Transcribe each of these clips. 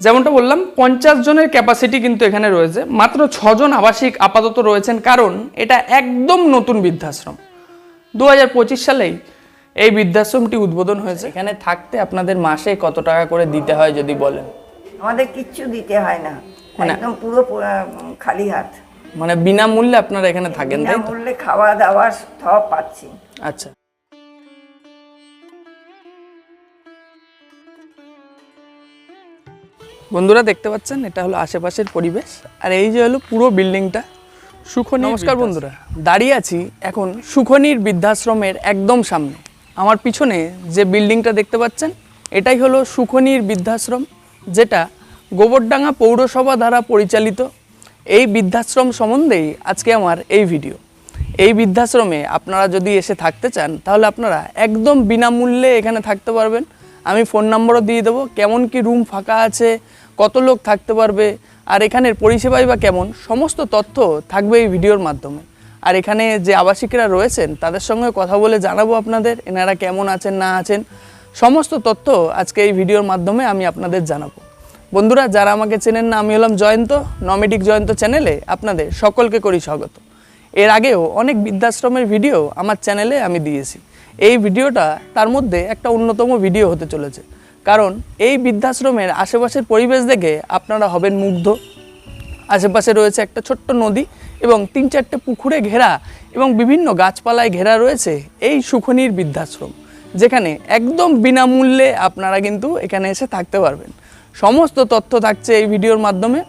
যেমনটা বললাম পঞ্চাশ জনের ক্যাপাসিটি কিন্তু এখানে রয়েছে। মাত্র ছজন আবাসিক আপাতত রয়েছেন কারণ এটা একদম নতুন বৃদ্ধাশ্রম। দু সালেই এই বৃদ্ধাশ্রমটি উদ্বোধন হয়েছে। এখানে থাকতে আপনাদের মাসে কত টাকা করে দিতে হয় যদি বলেন? আমাদের কিচ্ছু দিতে হয় না। মানে- একদম পুরো পুরা- খালি হাত। মানে বিনামূল্যে আপনারা এখানে থাকেন তাই বিনামূল্যে খাওয়া দাওয়া সব পাচ্ছি। আচ্ছা। বন্ধুরা দেখতে পাচ্ছেন এটা হলো আশেপাশের পরিবেশ। আর এই যে হলো পুরো বিল্ডিংটা সুখনী নমস্কার বন্ধুরা। দাঁড়িয়ে আছি এখন সুখনির বৃদ্ধাশ্রমের একদম সামনে। আমার পিছনে যে বিল্ডিংটা দেখতে পাচ্ছেন এটাই হলো সুখনির বৃদ্ধাশ্রম যেটা গোবরডাঙ্গা পৌরসভা দ্বারা পরিচালিত। এই বৃদ্ধাশ্রম সম্বন্ধেই আজকে আমার এই ভিডিও। এই বৃদ্ধাশ্রমে আপনারা যদি এসে থাকতে চান তাহলে আপনারা একদম বিনামূল্যে এখানে থাকতে পারবেন। আমি ফোন নম্বরও দিয়ে দেবো কেমন কি রুম ফাঁকা আছে কত লোক থাকতে পারবে, আর এখানের পরিষেবাই বা কেমন, সমস্ত তথ্য থাকবে এই ভিডিওর মাধ্যমে। আর এখানে যে আবাসিকরা রয়েছেন, তাদের সঙ্গে কথা বলে জানাব আপনাদের, এনারা কেমন আছেন, না আছেন, সমস্ত তথ্য আজকে এই ভিডিওর মাধ্যমে আমি আপনাদের জানাব। বন্ধুরা, যারা আমাকে চেনেন না, আমি হলাম জয়ন্ত নমেডিক জয়ন্ত চ্যানেলে আপনাদের সকলকে করি স্বাগত। এর আগেও অনেক বৃদ্ধাশ্রমের ভিডিও আমার চ্যানেলে আমি দিয়েছি। এই ভিডিওটা তার মধ্যে একটা অন্যতম ভিডিও হতে চলেছে। কারণ এই বৃদ্ধাশ্রমের আশেপাশের পরিবেশ দেখে আপনারা হবেন মুগ্ধ। আশেপাশে রয়েছে একটা ছোট্ট নদী এবং তিন চারটে পুকুরে ঘেরা এবং বিভিন্ন গাছপালায় ঘেরা রয়েছে এই সুখনির বৃদ্ধাশ্রম, যেখানে একদম বিনামূল্যে আপনারা কিন্তু এখানে এসে থাকতে পারবেন। সমস্ত তথ্য থাকছে এই ভিডিওর মাধ্যমে।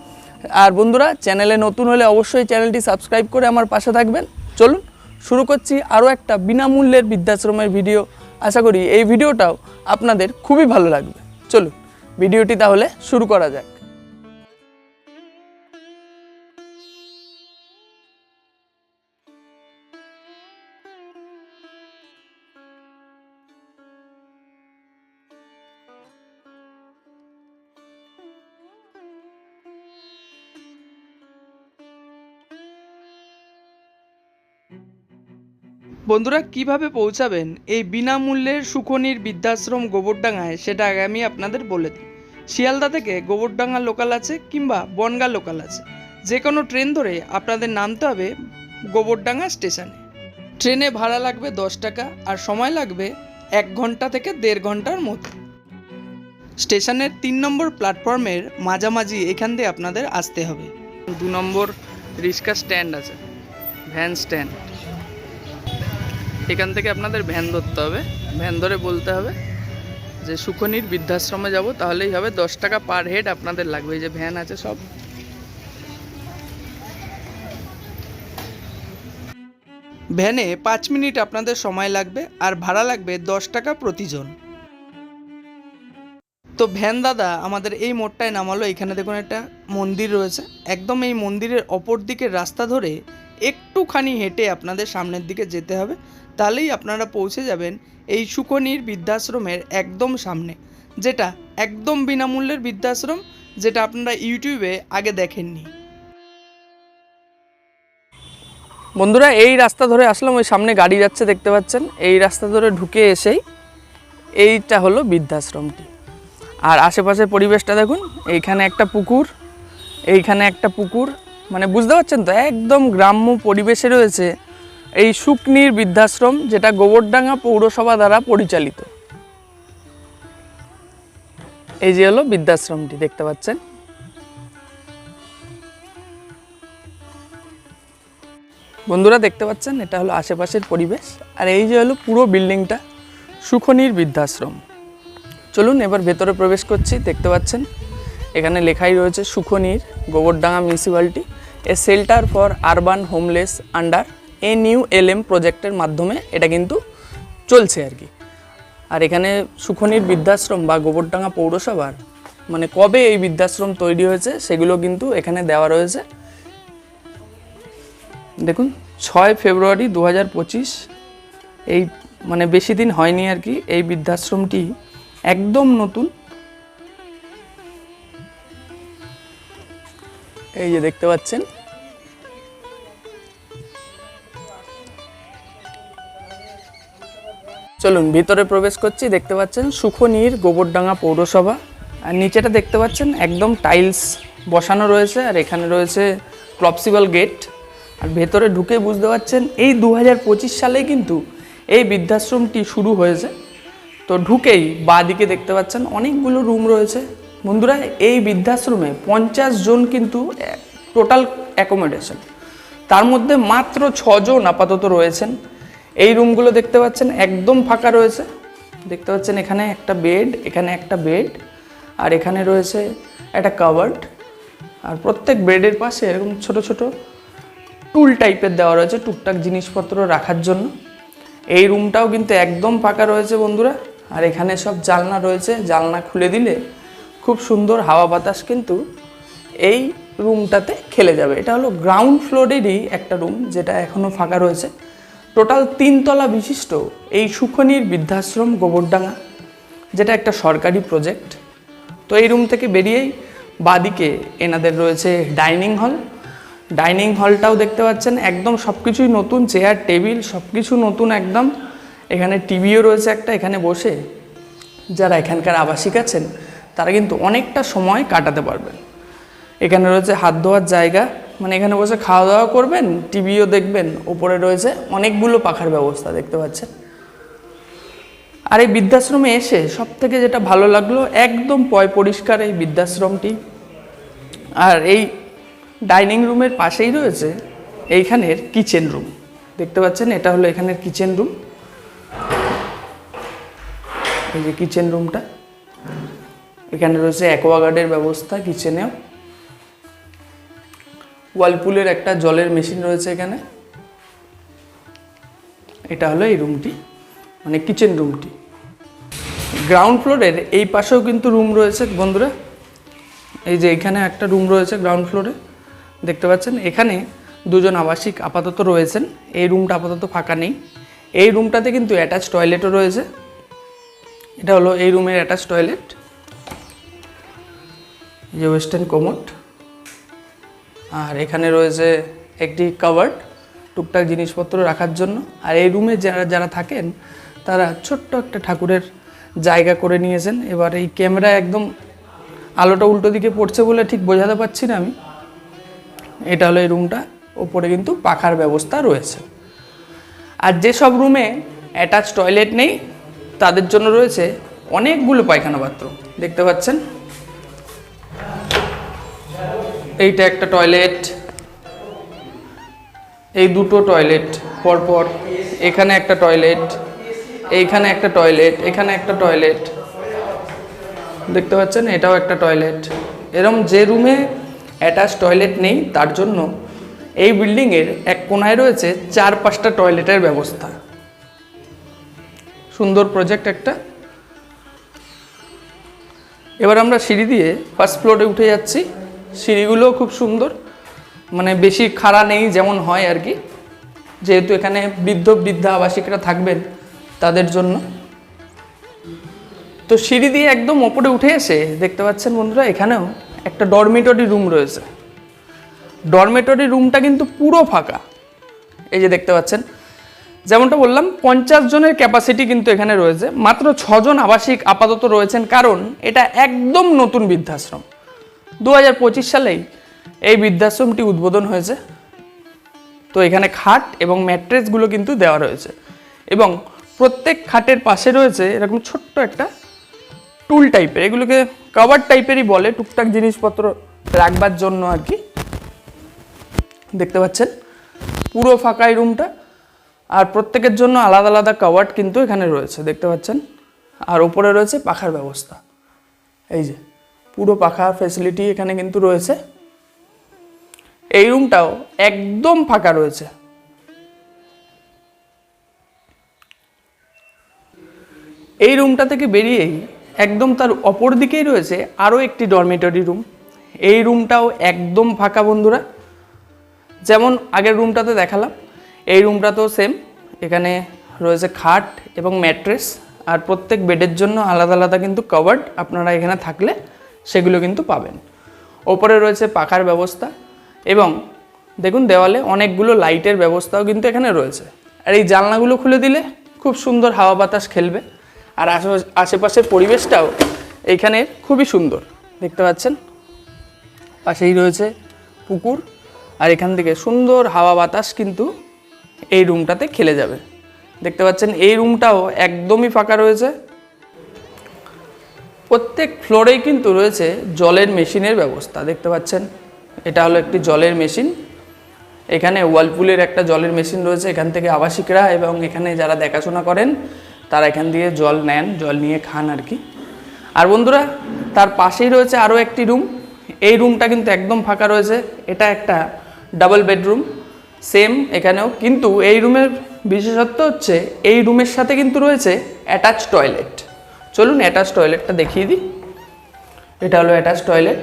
আর বন্ধুরা, চ্যানেলে নতুন হলে অবশ্যই চ্যানেলটি সাবস্ক্রাইব করে আমার পাশে থাকবেন। চলুন, শুরু করছি আরও একটা বিনামূল্যের বৃদ্ধাশ্রমের ভিডিও। আশা করি এই ভিডিওটাও আপনাদের খুবই ভালো লাগবে। চলুন ভিডিওটি তাহলে শুরু করা যাক। বন্ধুরা, কীভাবে পৌঁছাবেন? এই বিনামূল্যের সুখনির বৃদ্ধাশ্রম গোবরডাঙ্গায়, সেটা আগে আমি আপনাদের বলে দিই। শিয়ালদা থেকে গোবরডাঙ্গা লোকাল আছে কিংবা বনগা লোকাল আছে। যে কোনো ট্রেন ধরে আপনাদের নামতে হবে গোবরডাঙ্গা স্টেশনে। ট্রেনে ভাড়া লাগবে দশ টাকা আর সময় লাগবে এক ঘণ্টা থেকে দেড় ঘণ্টার মতো স্টেশনের তিন নম্বর প্ল্যাটফর্মের মাঝামাঝি এখান দিয়ে আপনাদের আসতে হবে। দু নম্বর রিক্সা স্ট্যান্ড আছে, ভ্যান স্ট্যান্ড। এখান থেকে আপনাদের ভ্যান ধরতে হবে। ভ্যান ধরে বলতে হবে যে সুখনির বৃদ্ধাশ্রমে যাব, তাহলেই হবে দশ টাকা পার হেড আপনাদের লাগবে। এই যে ভ্যান আছে সব। ভ্যানে পাঁচ মিনিট আপনাদের সময় লাগবে আর ভাড়া লাগবে দশ টাকা প্রতিজন। তো ভ্যান দাদা, আমাদের এই মোড়টায় নামালো। এখানে দেখুন একটা মন্দির রয়েছে। একদম এই মন্দিরের অপর দিকের রাস্তা ধরে একটুখানি হেঁটে আপনাদের সামনের দিকে যেতে হবে। তাহলেই আপনারা পৌঁছে যাবেন এই সুখনির বৃদ্ধাশ্রমের একদম সামনে, যেটা একদম বিনামূল্যের বৃদ্ধাশ্রম, যেটা আপনারা ইউটিউবে আগে দেখেননি। বন্ধুরা, এই রাস্তা ধরে আসলাম, ওই সামনে গাড়ি যাচ্ছে, দেখতে পাচ্ছেন? এই রাস্তা ধরে ঢুকে এসেই এইটা হলো বৃদ্ধাশ্রমটি। আর আশেপাশের পরিবেশটা দেখুন, এইখানে একটা পুকুর, এইখানে একটা পুকুর মানে বুঝতে পারছেন তো, একদম গ্রাম্য পরিবেশে রয়েছে। এই শুকনির বৃদ্ধাশ্রম, যেটা গোবরডাঙ্গা পৌরসভা দ্বারা পরিচালিত। এই যে হলো বৃদ্ধাশ্রমটি, দেখতে পাচ্ছেন? বন্ধুরা, দেখতে পাচ্ছেন? এটা হলো আশেপাশের পরিবেশ। আর এই যে হলো পুরো বিল্ডিংটা, সুখনির বৃদ্ধাশ্রম। চলুন এবার ভেতরে প্রবেশ করছি, দেখতে পাচ্ছেন? এখানে লেখাই রয়েছে সুখনির Gobardanga municipality, a shelter for urban homeless under. N U L M প্রজেক্টের মাধ্যমে এটা কিন্তু চলছে আর কি। আর এখানে সুখনির বৃদ্ধাশ্রম বা গোবরডাঙ্গা পৌরসভার মানে কবে এই বৃদ্ধাশ্রম তৈরি হয়েছে সেগুলো কিন্তু এখানে দেওয়া রয়েছে। দেখুন, ছয় ফেব্রুয়ারি দু হাজার পঁচিশ, এই মানে বেশি দিন হয়নি আর কি, এই বৃদ্ধাশ্রমটি একদম নতুন। এই যে দেখতে পাচ্ছেন চলুন, ভিতরে প্রবেশ করছি, দেখতে পাচ্ছেন সুখনীর গোবরডাঙ্গা পৌরসভা। আর নিচেটা দেখতে পাচ্ছেন একদম টাইলস বসানো রয়েছে, আর এখানে রয়েছে ক্লপসিবল গেট। আর ভেতরে ঢুকে বুঝতে পারছেন এই দু সালেই কিন্তু এই বৃদ্ধাশ্রমটি শুরু হয়েছে। তো ঢুকেই বাঁদিকে দেখতে পাচ্ছেন অনেকগুলো রুম রয়েছে। বন্ধুরা, এই বৃদ্ধাশ্রমে পঞ্চাশ জন কিন্তু টোটাল অ্যাকোমোডেশন তার মধ্যে মাত্র ছজন আপাতত রয়েছেন। এই রুমগুলো দেখতে পাচ্ছেন একদম ফাঁকা রয়েছে। দেখতে পাচ্ছেন এখানে একটা বেড এখানে একটা বেড আর এখানে রয়েছে একটা কাভার্ড আর প্রত্যেক বেডের পাশে এরকম ছোট ছোট টুল টাইপের দেওয়া রয়েছে টুকটাক জিনিসপত্র রাখার জন্য। এই রুমটাও কিন্তু একদম ফাঁকা রয়েছে বন্ধুরা। আর এখানে সব জানলা রয়েছে। জানলা খুলে দিলে খুব সুন্দর হাওয়া বাতাস কিন্তু এই রুমটাতে খেলে যাবে। এটা হলো গ্রাউন্ড ফ্লোরেরই একটা রুম যেটা এখনও ফাঁকা রয়েছে। টোটাল তিনতলা বিশিষ্ট এই সুখনির বৃদ্ধাশ্রম গোবরডাঙ্গা, যেটা একটা সরকারি প্রজেক্ট। তো এই রুম থেকে বেরিয়েই বাদিকে এনাদের রয়েছে ডাইনিং হল। ডাইনিং হলটাও দেখতে পাচ্ছেন, একদম সব কিছুই নতুন, চেয়ার, টেবিল সব কিছু নতুন একদম। এখানে টিভিও রয়েছে একটা, এখানে বসে যারা এখানকার আবাসিক আছেন, তারা কিন্তু অনেকটা সময় কাটাতে পারবেন। এখানে রয়েছে হাত ধোয়ার জায়গা মানে এখানে বসে খাওয়া দাওয়া করবেন, টিভিও দেখবেন ওপরে রয়েছে অনেকগুলো পাখার ব্যবস্থা দেখতে পাচ্ছেন। আর এই বৃদ্ধাশ্রমে এসে সব থেকে যেটা ভালো লাগল, একদম পয় পরিষ্কার এই বৃদ্ধাশ্রমটি। আর এই ডাইনিং রুমের পাশেই রয়েছে এইখানের কিচেন রুম। দেখতে পাচ্ছেন, এটা হলো এখানের কিচেন রুম। এই যে কিচেন রুমটা। এখানে রয়েছে অ্যাকোয়াগার্ডের ব্যবস্থা কিচেনেও। ওয়ালপুলের একটা জলের মেশিন রয়েছে এখানে। এটা হলো এই রুমটি মানে কিচেন রুমটি গ্রাউন্ড ফ্লোরের এই পাশেও কিন্তু রুম রয়েছে, বন্ধুরা। এই যে এখানে একটা রুম রয়েছে গ্রাউন্ড ফ্লোরে দেখতে পাচ্ছেন? এখানে দুজন আবাসিক আপাতত রয়েছেন, এই রুমটা আপাতত ফাঁকা নেই। এই রুমটাতে কিন্তু অ্যাটাচ টয়লেটও রয়েছে। এটা হলো এই রুমের অ্যাটাচ টয়লেট যে ওয়েস্টার্ন কোমোট আর এখানে রয়েছে একটি কাভার্ড টুকটাক জিনিসপত্র রাখার জন্য। আর এই রুমে যারা যারা থাকেন, তারা ছোট্ট একটা ঠাকুরের জায়গা করে নিয়েছেন। এবার এই ক্যামেরা একদম আলোটা উল্টো দিকে পড়ছে বলে ঠিক বোঝাতে পারছি না আমি। এটা হলো এই রুমটা ওপরে কিন্তু পাখার ব্যবস্থা রয়েছে। আর যেসব রুমে অ্যাটাচ টয়লেট নেই, তাদের জন্য রয়েছে অনেকগুলো পায়খানা বাথরুম দেখতে পাচ্ছেন? এইটা একটা টয়লেট। এই দুটো টয়লেট পরপর। এখানে একটা টয়লেট, এইখানে একটা টয়লেট, এখানে একটা টয়লেট। দেখতে পাচ্ছেন? এটাও একটা টয়লেট। এরম যে রুমে অ্যাটাচ টয়লেট নেই, তার জন্য এই বিল্ডিংয়ের এক কোনায় রয়েছে চার পাঁচটা টয়লেটের ব্যবস্থা। সুন্দর প্রজেক্ট একটা। এবার আমরা সিঁড়ি দিয়ে ফার্স্ট ফ্লোরে উঠে যাচ্ছি। সিঁড়িগুলোও খুব সুন্দর। মানে বেশি খাড়া নেই যেমন হয় আর কি। যেহেতু এখানে বৃদ্ধ, বৃদ্ধা আবাসিকরা থাকবেন তাদের জন্য। তো সিঁড়ি দিয়ে একদম ওপরে উঠে এসে দেখতে পাচ্ছেন বন্ধুরা, এখানেও একটা ডরমেটরি রুম রয়েছে। ডরমেটরি রুমটা কিন্তু পুরো ফাঁকা। এই যে দেখতে পাচ্ছেন, যেমনটা বললাম, পঞ্চাশ জনের ক্যাপাসিটি কিন্তু এখানে রয়েছে। মাত্র ছজন আবাসিক আপাতত রয়েছেন, কারণ এটা একদম নতুন বৃদ্ধাশ্রম। দু হাজার পঁচিশ সালেই এই বৃদ্ধাশ্রমটি উদ্বোধন হয়েছে। তো এখানে খাট এবং ম্যাট্রেসগুলো কিন্তু দেওয়া রয়েছে এবং প্রত্যেক খাটের পাশে রয়েছে এরকম ছোট্ট একটা টুল টাইপের, এগুলোকে কভার টাইপেরই বলে, টুকটাক জিনিসপত্র রাখবার জন্য আর কি। দেখতে পাচ্ছেন, পুরো ফাঁকা এই রুমটা আর প্রত্যেকের জন্য আলাদা আলাদা কাওয়ার্ড কিন্তু এখানে রয়েছে, দেখতে পাচ্ছেন। আর ওপরে রয়েছে পাখার ব্যবস্থা। এই যে পুরো পাখা ফেসিলিটি এখানে কিন্তু রয়েছে। এই রুমটাও একদম ফাঁকা রয়েছে। এই রুমটা থেকে বেরিয়েই একদম তার অপর দিকেই রয়েছে আরও একটি ডরমেটরি রুম এই রুমটাও একদম ফাঁকা বন্ধুরা। যেমন আগের রুমটাতে দেখালাম, এই রুমটাতেও সেম এখানে রয়েছে খাট এবং ম্যাট্রেস আর প্রত্যেক বেডের জন্য আলাদা আলাদা কিন্তু কভার্ড আপনারা এখানে থাকলে সেগুলো কিন্তু পাবেন। ওপরে রয়েছে পাখার ব্যবস্থা এবং দেখুন দেওয়ালে অনেকগুলো লাইটের ব্যবস্থাও কিন্তু এখানে রয়েছে। আর এই জানলাগুলো খুলে দিলে খুব সুন্দর হাওয়া বাতাস খেলবে। আর আশেপাশ- আশেপাশের পরিবেশটাও এইখানের খুবই সুন্দর। দেখতে পাচ্ছেন? পাশেই রয়েছে পুকুর আর এখান থেকে সুন্দর হাওয়া বাতাস কিন্তু এই রুমটাতে খেলে যাবে। দেখতে পাচ্ছেন? এই রুমটাও একদমই ফাঁকা রয়েছে। প্রত্যেক ফ্লোরেই কিন্তু রয়েছে জলের মেশিনের ব্যবস্থা, দেখতে পাচ্ছেন? এটা হলো একটি জলের মেশিন। এখানে ওয়ালপুলের একটা জলের মেশিন রয়েছে, এখান থেকে আবাসিকরা এবং এখানে যারা দেখাশোনা করেন, তারা এখান দিয়ে জল নেন, জল নিয়ে খান আর কি। আর বন্ধুরা, তার পাশেই রয়েছে আরও একটি রুম এই রুমটা কিন্তু একদম ফাঁকা রয়েছে। এটা একটা ডাবল বেডরুম সেম এখানেও। কিন্তু এই রুমের বিশেষত্ব হচ্ছে, এই রুমের সাথে কিন্তু রয়েছে অ্যাটাচ টয়লেট চলুন অ্যাটাচ টয়লেটটা দেখিয়ে দিই। এটা হলো অ্যাটাচ টয়লেট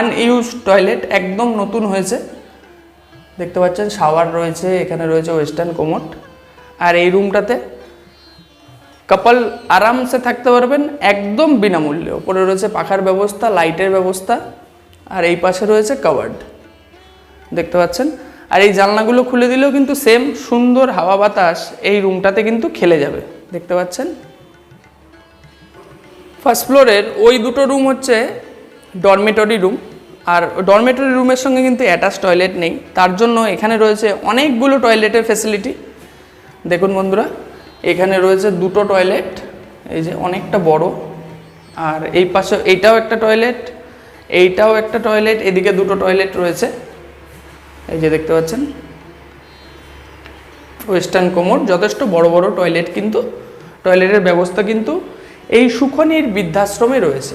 আনইউজ টয়লেট একদম নতুন হয়েছে। দেখতে পাচ্ছেন শাওয়ার রয়েছে, এখানে রয়েছে ওয়েস্টার্ন কোমোট আর এই রুমটাতে কাপল আরামসে থাকতে পারবেন, একদম বিনামূল্যে। ওপরে রয়েছে পাখার ব্যবস্থা লাইটের ব্যবস্থা, আর এই পাশে রয়েছে কাভার্ড দেখতে পাচ্ছেন? আর এই জানলাগুলো খুলে দিলেও কিন্তু সেম সুন্দর হাওয়া বাতাস এই রুমটাতে কিন্তু খেলে যাবে। দেখতে পাচ্ছেন? ফার্স্ট ফ্লোরের ওই দুটো রুম হচ্ছে ডরমেটরি রুম। আর ডরমেটরি রুমের সঙ্গে কিন্তু অ্যাটাচ টয়লেট নেই। তার জন্য এখানে রয়েছে অনেকগুলো টয়লেটের ফেসিলিটি দেখুন বন্ধুরা, এখানে রয়েছে দুটো টয়লেট, এই যে অনেকটা বড়। আর এই পাশে এইটাও একটা টয়লেট, এইটাও একটা টয়লেট, এদিকে দুটো টয়লেট রয়েছে। এই যে দেখতে পাচ্ছেন, ওয়েস্টার্ন কোমর, যথেষ্ট বড় বড় টয়লেট কিন্তু, টয়লেটের ব্যবস্থা কিন্তু এই সুখনির বৃদ্ধাশ্রমে রয়েছে।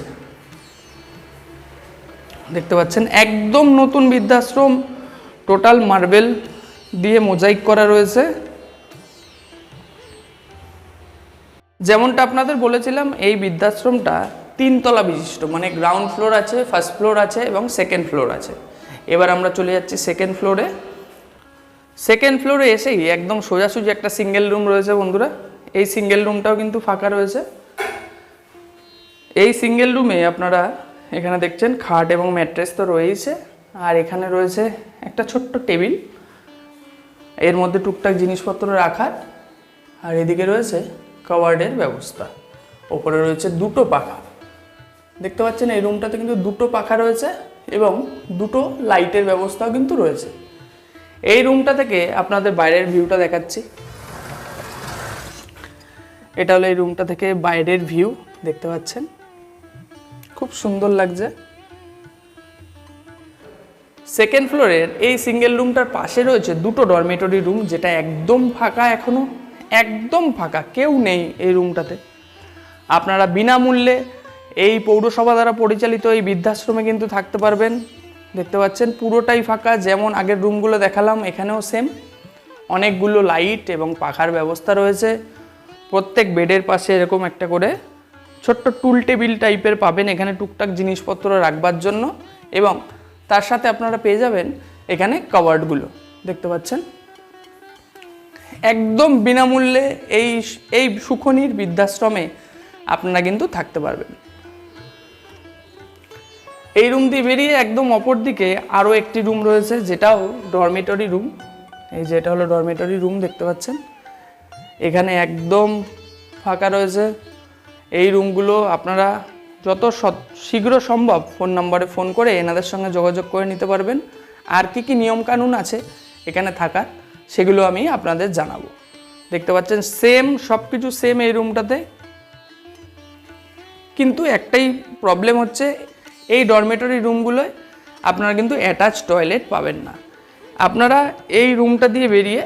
দেখতে পাচ্ছেন, একদম নতুন বৃদ্ধাশ্রম, টোটাল মার্বেল দিয়ে মোজাইক করা রয়েছে। যেমনটা আপনাদের বলেছিলাম, এই বৃদ্ধাশ্রমটা তিনতলা বিশিষ্ট মানে গ্রাউন্ড ফ্লোর আছে ফার্স্ট ফ্লোর আছে এবং সেকেন্ড ফ্লোর আছে। এবার আমরা চলে যাচ্ছি সেকেন্ড ফ্লোরে সেকেন্ড ফ্লোরে এসেই একদম সোজাসুজি একটা সিঙ্গেল রুম রয়েছে বন্ধুরা। এই সিঙ্গেল রুমটাও কিন্তু ফাঁকা রয়েছে। এই সিঙ্গেল রুমে আপনারা এখানে দেখছেন খাট এবং ম্যাট্রেস তো রয়েছে আর এখানে রয়েছে একটা ছোট্ট টেবিল। এর মধ্যে টুকটাক জিনিসপত্র রাখার। আর এদিকে রয়েছে কাওয়ার্ডের ব্যবস্থা। ওপরে রয়েছে দুটো পাখা। দেখতে পাচ্ছেন এই রুমটাতে কিন্তু দুটো পাখা রয়েছে এবং দুটো লাইটের ব্যবস্থাও কিন্তু রয়েছে। এই রুমটা থেকে আপনাদের বাইরের ভিউটা দেখাচ্ছি। এটা হলো এই রুমটা থেকে বাইরের ভিউ দেখতে পাচ্ছেন। খুব সুন্দর লাগছে। সেকেন্ড ফ্লোরের এই সিঙ্গেল রুমটার পাশে রয়েছে দুটো ডরমেটরি রুম যেটা একদম ফাঁকা এখনও, একদম ফাঁকা, কেউ নেই এই রুমটাতে আপনারা বিনামূল্যে এই পৌরসভা দ্বারা পরিচালিত এই বৃদ্ধাশ্রমে কিন্তু থাকতে পারবেন। দেখতে পাচ্ছেন, পুরোটাই ফাঁকা, যেমন আগের রুমগুলো দেখালাম, এখানেও সেম অনেকগুলো লাইট এবং পাখার ব্যবস্থা রয়েছে। প্রত্যেক বেডের পাশে এরকম একটা করে ছোট্ট টুল টেবিল টাইপের পাবেন এখানে টুকটাক জিনিসপত্র রাখবার জন্য এবং তার সাথে আপনারা পেয়ে যাবেন এখানে কাভার্ডগুলো দেখতে পাচ্ছেন? একদম বিনামূল্যে এই এই সুখনির বৃদ্ধাশ্রমে আপনারা কিন্তু থাকতে পারবেন। এই রুম দিয়ে বেরিয়ে একদম অপর দিকে আরও একটি রুম রয়েছে, যেটাও ডরমেটরি রুম এই যে এটা হলো ডরমেটরি রুম দেখতে পাচ্ছেন? এখানে একদম ফাঁকা রয়েছে। এই রুমগুলো আপনারা যত শীঘ্র সম্ভব ফোন নম্বরে ফোন করে এনাদের সঙ্গে যোগাযোগ করে নিতে পারবেন। আর কি কি নিয়মকানুন আছে এখানে থাকার, সেগুলো আমি আপনাদের জানাব। দেখতে পাচ্ছেন সেম সব কিছু সেম এই রুমটাতে। কিন্তু একটাই প্রবলেম হচ্ছে, এই ডরমেটরি রুমগুলোয় আপনারা কিন্তু অ্যাটাচ টয়লেট পাবেন না। আপনারা এই রুমটা দিয়ে বেরিয়ে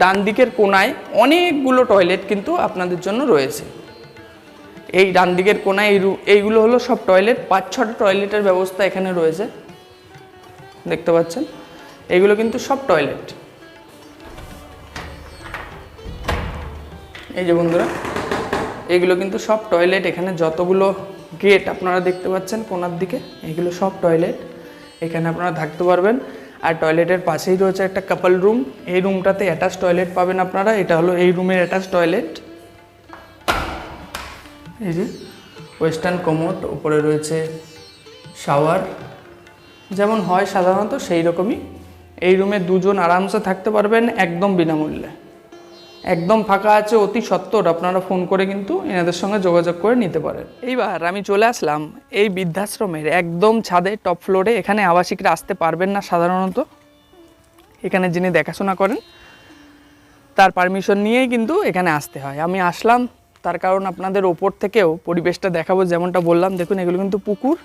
ডান দিকের কোনায় অনেকগুলো টয়লেট কিন্তু আপনাদের জন্য রয়েছে। এই ডান দিকের কোনায় এই এইগুলো হলো সব টয়লেট পাঁচ, ছটা টয়লেটের ব্যবস্থা এখানে রয়েছে। দেখতে পাচ্ছেন? এগুলো কিন্তু সব টয়লেট এই যে বন্ধুরা, এগুলো কিন্তু সব টয়লেট এখানে যতগুলো গেট আপনারা দেখতে পাচ্ছেন কোনার দিকে, এগুলো সব টয়লেট এখানে আপনারা থাকতে পারবেন। আর টয়লেটের পাশেই রয়েছে একটা কাপল রুম এই রুমটাতে অ্যাটাচ টয়লেট পাবেন আপনারা। এটা হলো এই রুমের অ্যাটাচ টয়লেট এই যে ওয়েস্টার্ন কোমোট উপরে রয়েছে শাওয়ার যেমন হয় সাধারণত সেই রকমই। এই রুমে দুজন আরামসে থাকতে পারবেন একদম বিনামূল্যে। একদম ফাঁকা আছে, অতি সত্বর আপনারা ফোন করে কিন্তু এনাদের সঙ্গে যোগাযোগ করে নিতে পারেন। এইবার আমি চলে আসলাম এই বৃদ্ধাশ্রমের একদম ছাদে টপ ফ্লোরে এখানে আবাসিকরা আসতে পারবেন না সাধারণত। এখানে যিনি দেখাশোনা করেন, তার পারমিশন নিয়েই কিন্তু এখানে আসতে হয়। আমি আসলাম তার কারণ আপনাদের ওপর থেকেও পরিবেশটা দেখাবো, যেমনটা বললাম। দেখুন, এগুলো কিন্তু পুকুর,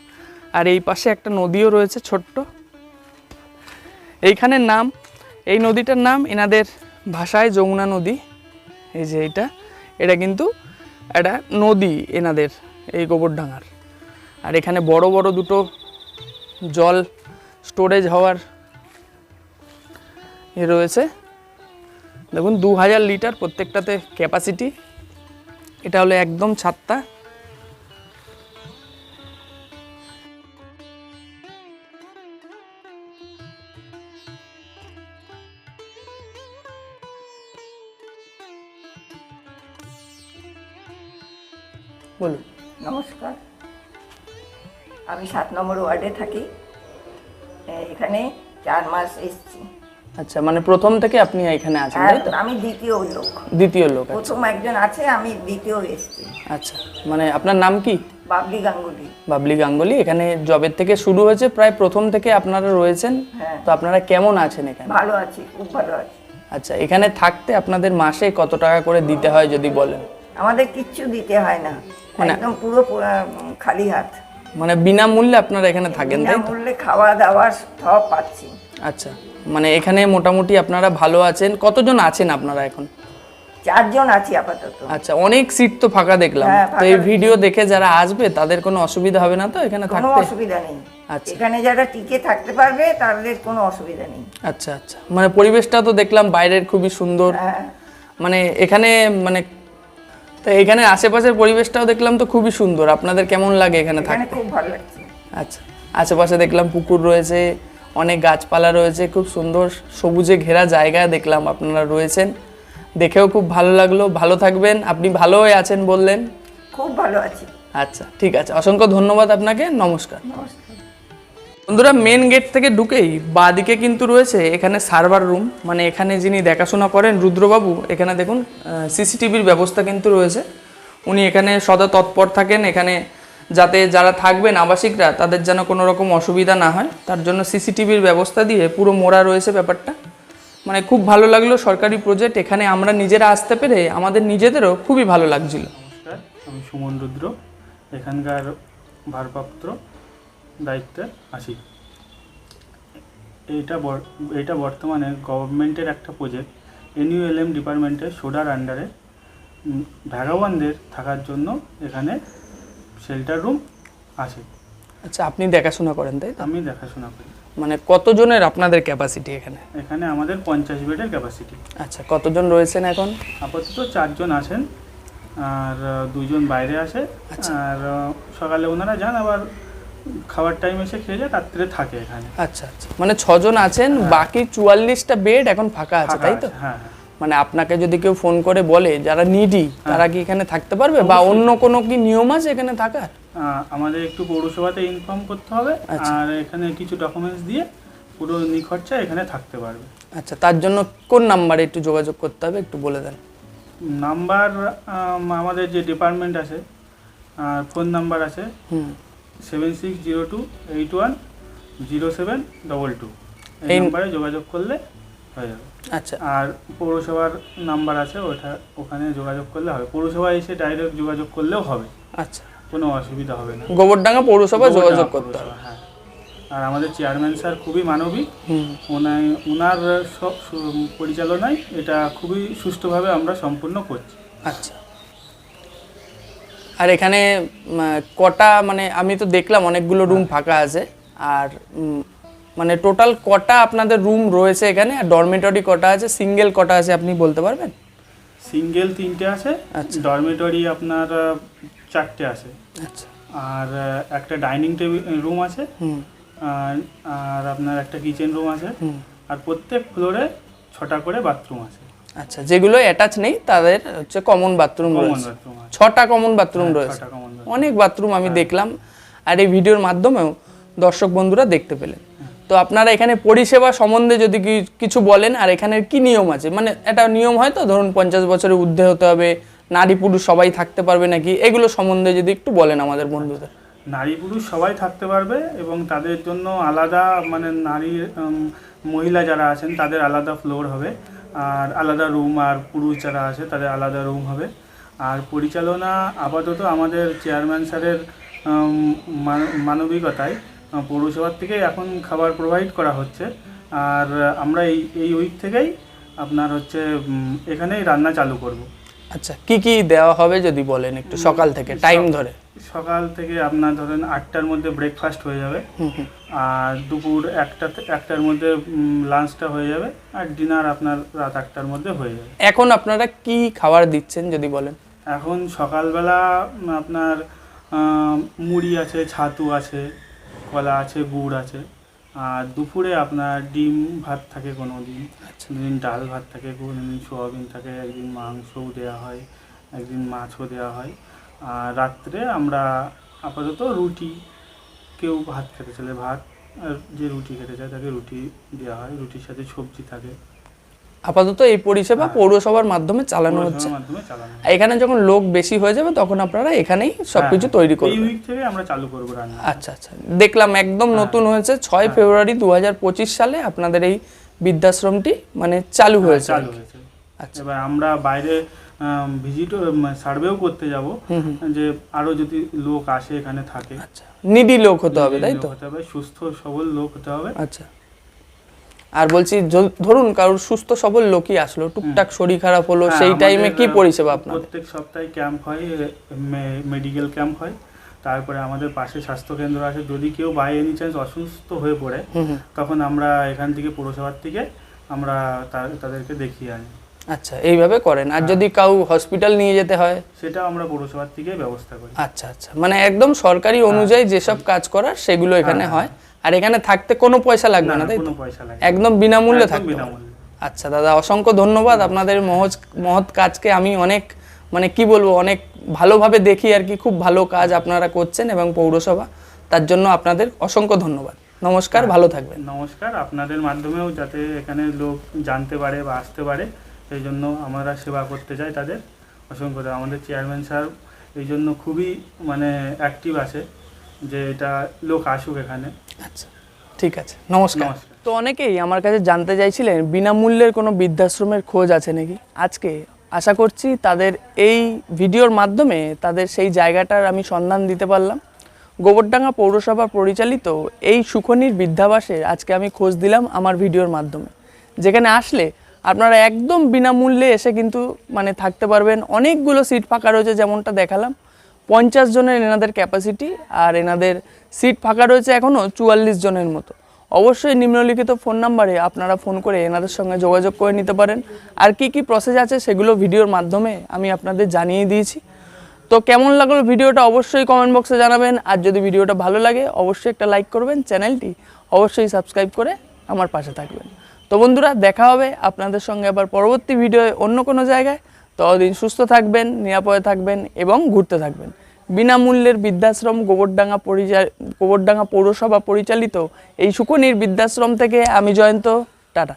আর এই পাশে একটা নদীও রয়েছে ছোট্ট। এইখানের নাম, এই নদীটার নাম এনাদের ভাষায় যমুনা নদী। এই যে এটা এটা কিন্তু একটা নদী এনাদের, এই গোবরডাঙ্গার। আর এখানে বড় বড় দুটো জল স্টোরেজ হওয়ার এ রয়েছে। দেখুন দু হাজার লিটার প্রত্যেকটাতে ক্যাপাসিটি। এটা হলো একদম ছাত্তা বলুন। নমস্কার। আমি সাত নম্বর ওয়ার্ডে থাকি। এখানে চার মাস এসেছি। আচ্ছা মানে প্রথম থেকে আপনি এখানে আছেন তাই তো? আমি দ্বিতীয় লোক। দ্বিতীয় লোক আচ্ছা। প্রথম একজন আছে আমি দ্বিতীয় এসেছি। আচ্ছা মানে আপনার নাম কি? বাবলি গাঙ্গুলি। বাবলি গাঙ্গুলি এখানে জবের থেকে শুরু হয়েছে প্রায় প্রথম থেকে আপনারা রয়েছেন। হ্যাঁ। তো আপনারা কেমন আছেন এখানে? ভালো আছি খুব ভালো আছি। আচ্ছা এখানে থাকতে আপনাদের মাসে কত টাকা করে দিতে হয় যদি বলেন? আমাদের কিচ্ছু দিতে হয় না। মানে- একদম পুরো খালি হাত। মানে বিনামূল্যে আপনারা এখানে থাকেন তাই তো? বিনামূল্যে খাওয়া দাওয়া সব পাচ্ছি। আচ্ছা। মানে এখানে মোটামুটি আপনারা ভালো আছেন। কতজন আছেন আপনারা এখন? চারজন আছি আপাতত। আচ্ছা অনেক সিট তো ফাঁকা দেখলাম। হ্যাঁ, তো এই ভিডিও দেখে যারা আসবে তাদের কোনো অসুবিধা হবে না তো এখানে কোনো থাকতে? অসুবিধা নেই। আচ্ছা। এখানে যারা টিকে থাকতে পারবে তাদের কোনো অসুবিধা নেই। আচ্ছা আচ্ছা। মানে পরিবেশটা তো দেখলাম বাইরের খুবই সুন্দর। হ্যাঁ। মানে এখানে মানে তো এখানে আশেপাশের পরিবেশটাও দেখলাম তো খুবই সুন্দর। আপনাদের কেমন লাগে এখানে এখানে থাকতে? খুব ভালো লাগছে। আচ্ছা। আশেপাশে দেখলাম পুকুর রয়েছে। অনেক গাছপালা রয়েছে খুব সুন্দর সবুজে ঘেরা জায়গা দেখলাম আপনারা রয়েছেন। দেখেও খুব ভালো লাগল ভালো থাকবেন। আপনি ভালো হয়ে আছেন বললেন? খুব ভালো আছি। আচ্ছা ঠিক আছে। অসংখ্য ধন্যবাদ আপনাকে নমস্কার। নমস্কার। বন্ধুরা মেন গেট থেকে ঢুকেই বাদিকে কিন্তু রয়েছে এখানে সার্ভার রুম মানে এখানে যিনি দেখাশোনা করেন রুদ্রবাবু এখানে দেখুন সিসিটিভির ব্যবস্থা কিন্তু রয়েছে। উনি এখানে সদা তৎপর থাকেন এখানে যাতে যারা থাকবেন আবাসিকরা তাদের যেন কোনো রকম অসুবিধা না হয়। তার জন্য সিসিটিভির ব্যবস্থা দিয়ে পুরো মোড়া রয়েছে ব্যাপারটা। মানে খুব ভালো লাগল সরকারি প্রজেক্ট এখানে আমরা নিজেরা আসতে পেরে আমাদের নিজেদেরও খুবই ভালো লাগছিল। আমি সুমন রুদ্র এখানকার ভারপ্রাপ্ত দায়িত্বে আছি। এইটা এইটা বর্তমানে গভর্নমেন্টের একটা প্রজেক্ট এনইউএলএম ডিপার্টমেন্টের সোডার আন্ডারে উম, ভ্যাগাবানদের থাকার জন্য এখানে শেল্টার রুম আছে। আচ্ছা আপনি দেখাশোনা করেন তাই তো? আমি দেখাশোনা করি। মানে কতজনের আপনাদের ক্যাপাসিটি এখানে? এখানে আমাদের পঞ্চাশ বেডের ক্যাপাসিটি আচ্ছা কতজন রয়েছেন এখন? আপাতত চারজন আছেন আর দুজন বাইরে আসে আর সকালে ওনারা যান আবার খাবার টাইম এসে খেয়ে যায় রাত্রে থাকে এখানে। আচ্ছা আচ্ছা। মানে ছজন আছেন বাকি চুয়াল্লিশটা বেড এখন ফাঁকা আছে তাই তো? হ্যাঁ হ্যাঁ। মানে আপনাকে যদি কেউ ফোন করে বলে যারা নিডি তারা কি এখানে থাকতে পারবে? বা অন্য কোনো কি নিয়ম আছে এখানে থাকার? আমাদের একটু পৌরসভাতে ইনফর্ম করতে হবে আচ্ছা। আর এখানে কিছু ডকুমেন্টস দিয়ে পুরো নিখরচা এখানে থাকতে পারবে। আচ্ছা তার জন্য কোন নাম্বারে একটু যোগাযোগ করতে হবে? একটু বলে দেন। নাম্বার আমাদের যে ডিপার্টমেন্ট আছে আর ফোন নাম্বার আছে হুম। Seven six zero two eight one zero seven double two এই- নাম্বারে যোগাযোগ করলে হয়ে যাবে। আচ্ছা। আর পৌরসভার নাম্বার আছে ওটা ওখানে যোগাযোগ করলে হবে। পৌরসভায় এসে ডাইরেক্ট যোগাযোগ করলেও হবে। আচ্ছা। কোনো অসুবিধা হবে না। গোবরডাঙ্গা পৌরসভা যোগাযোগ করতে হবে। হ্যাঁ। আর আমাদের চেয়ারম্যান স্যার খুবই মানবিক। হুম। ওনার সব পরিচালনায় এটা খুবই সুষ্ঠুভাবে আমরা সম্পূর্ণ করছি। আচ্ছা। আর এখানে কটা মানে আমি তো দেখলাম অনেকগুলো রুম ফাঁকা আছে। আর মানে টোটাল কটা আপনাদের রুম রয়েছে এখানে? আর ডরমেটরি কটা আছে? সিঙ্গেল কটা আছে আপনি বলতে পারবেন? সিঙ্গেল তিনটে আছে আচ্ছা। ডরমেটরি আপনার চারটে আছে। আচ্ছা। আর একটা ডাইনিং টেবিল রুম আছে। হুম। আর আপনার একটা কিচেন রুম আছে। আর প্রত্যেক ফ্লোরে ছটা করে বাথরুম আছে। আচ্ছা যেগুলো অ্যাটাচ নেই তাদের হচ্ছে কমন বাথরুম রয়েছে। বাথরুম ছটা কমন বাথরুম রয়েছে। অনেক বাথরুম আমি দেখলাম। আর এই ভিডিওর মাধ্যমেও দর্শক বন্ধুরা দেখতে পেলেন। তো আপনারা এখানে পরিষেবা সম্বন্ধে যদি কিছু বলেন, আর এখানের কি নিয়ম আছে? মানে একটা নিয়ম হয় তো, ধরুন পঞ্চাশ বছরের ঊর্ধ্বে হতে হবে, নারী পুরুষ সবাই থাকতে পারবে নাকি? এগুলো সম্বন্ধে যদি একটু বলেন আমাদের বন্ধুদের। নারী পুরুষ সবাই থাকতে পারবে এবং তাদের জন্য আলাদা মানে নারী মহিলা যারা আছেন, তাদের আলাদা ফ্লোর হবে। আর আলাদা রুম, আর পুরুষ যারা আছে, তাদের আলাদা রুম হবে। আর পরিচালনা আপাতত আমাদের চেয়ারম্যান স্যারের মান- মানবিকতায়। পৌরসভার থেকে এখন খাবার প্রোভাইড করা হচ্ছে। আর আমরা এই এই উইক থেকেই আপনার হচ্ছে এখানেই রান্না চালু করব। আচ্ছা কি কি দেওয়া হবে যদি বলেন একটু সকাল থেকে টাইম ধরে? সকাল থেকে আপনার ধরেন আটটার মধ্যে ব্রেকফাস্ট হয়ে যাবে। আর দুপুর একটা একটার মধ্যে লাঞ্চটা হয়ে যাবে। আর ডিনার আপনার রাত আটটার মধ্যে হয়ে যাবে। এখন আপনারা কি খাবার দিচ্ছেন যদি বলেন? এখন সকালবেলা আপনার মুড়ি আছে ছাতু আছে কলা আছে গুড় আছে। আর দুপুরে আপনার ডিম ভাত থাকে কোনো দিন আচ্ছা। দিন ডাল ভাত থাকে কোনো দিন সোয়াবিন থাকে একদিন মাংসও দেওয়া হয় একদিন মাছও দেওয়া হয়। আর রাত্রে আমরা আপাতত রুটি কেউ ভাত খেতে চলে ভাত আর যে রুটি খেতে চায় তাকে রুটি দেওয়া হয়। রুটির সাথে সবজি থাকে। আপাতত এই পরিষেবা হ্যাঁ। পৌরসভার মাধ্যমে চালানো হচ্ছে। হয়। এখানে যখন লোক বেশি হয়ে যাবে তখন আপনারা এখানেই সবকিছু হ্যাঁ, তৈরি এই করবেন উইক থেকে আমরা চালু করব আচ্ছা আচ্ছা। দেখলাম একদম নতুন হয়েছে। ছয় ফেব্রুয়ারি দুহাজার পঁচিশ সালে আপনাদের এই বৃদ্ধাশ্রমটি মানে চালু হয়েছে। চালু হয়েছে। আচ্ছা। এবার আমরা বাইরে ভিজিট সার্ভেও করতে যাব। যে আরও যদি লোক আসে এখানে থাকে। আচ্ছা। নিডি লোক হতে হবে তাই তো? সুস্থ সবল লোক হতে হবে। আচ্ছা। আর বলছি ধরুন কারোর সুস্থ সবল লোকই আসলো টুকটাক শরীর খারাপ হলো হ্যাঁ, সেই টাইমে কি পরিষেবা আপনাদের প্রত্যেক সপ্তাহে ক্যাম্প হয় মেডিকেল ক্যাম্প হয়। তারপরে আমাদের পাশে স্বাস্থ্যকেন্দ্র আছে। যদি কেউ বাই এনি চান্স অসুস্থ হয়ে পড়ে তখন আমরা এখান থেকে পৌরসভার থেকে আমরা তাদেরকে দেখিয়ে আনি। আচ্ছা এইভাবে করেন। আর যদি কাউ হসপিটাল নিয়ে যেতে হয়? সেটাও আমরা পৌরসভার থেকে ব্যবস্থা করি। আচ্ছা আচ্ছা। মানে একদম সরকারি অনুযায়ী যেসব কাজ করার সেগুলো এখানে হ্যাঁ, হয়। আর এখানে থাকতে কোনো পয়সা লাগবে না তাই তো? একদম বিনামূল্যে থাকবে আচ্ছা দাদা অসংখ্য ধন্যবাদ। আপনাদের মহজ মহৎ কাজকে আমি অনেক মানে কি বলব অনেক ভালোভাবে দেখি আর কি খুব ভালো কাজ আপনারা করছেন এবং পৌরসভা তার জন্য আপনাদের অসংখ্য ধন্যবাদ। নমস্কার ভালো থাকবেন। নমস্কার। আপনাদের মাধ্যমেও যাতে এখানে লোক জানতে পারে বা আসতে পারে সেই জন্য আমরা সেবা করতে চাই তাদের। অসংখ্য আমাদের চেয়ারম্যান স্যার এই জন্য খুবই মানে অ্যাক্টিভ আছে। যে এটা লোক আসুক এখানে। আচ্ছা ঠিক আছে নমস্কার। তো অনেকেই আমার কাছে জানতে চাইছিলেন বিনামূল্যের কোনো বৃদ্ধাশ্রমের খোঁজ আছে নাকি? আজকে আশা করছি তাদের এই ভিডিওর মাধ্যমে তাদের সেই জায়গাটার আমি সন্ধান দিতে পারলাম। গোবরডাঙ্গা পৌরসভা পরিচালিত এই সুখনির বৃদ্ধাবাসের আজকে আমি খোঁজ দিলাম আমার ভিডিওর মাধ্যমে। যেখানে আসলে আপনারা একদম বিনামূল্যে এসে কিন্তু মানে থাকতে পারবেন। অনেকগুলো সিট ফাঁকা রয়েছে যেমনটা দেখালাম। পঞ্চাশ জনের এনাদের ক্যাপাসিটি আর এনাদের সিট ফাঁকা রয়েছে এখনও চুয়াল্লিশ জনের মতো। অবশ্যই নিম্নলিখিত ফোন নাম্বারে আপনারা ফোন করে এনাদের সঙ্গে যোগাযোগ করে নিতে পারেন। আর কি কি প্রসেস আছে সেগুলো ভিডিওর মাধ্যমে আমি আপনাদের জানিয়ে দিয়েছি। তো কেমন লাগল ভিডিওটা অবশ্যই কমেন্ট বক্সে জানাবেন। আর যদি ভিডিওটা ভালো লাগে, অবশ্যই একটা লাইক করবেন চ্যানেলটি। অবশ্যই সাবস্ক্রাইব করে আমার পাশে থাকবেন। তো বন্ধুরা, দেখা হবে আপনাদের সঙ্গে আবার পরবর্তী ভিডিওয়ে অন্য কোনো জায়গায়। ততদিন সুস্থ থাকবেন, নিরাপদে থাকবেন এবং ঘুরতে থাকবেন। বিনামূল্যের বৃদ্ধাশ্রম গোবরডাঙ্গা পরিচা গোবরডাঙ্গা পৌরসভা পরিচালিত এই সুকনির বৃদ্ধাশ্রম থেকে আমি জয়ন্ত, টাটা।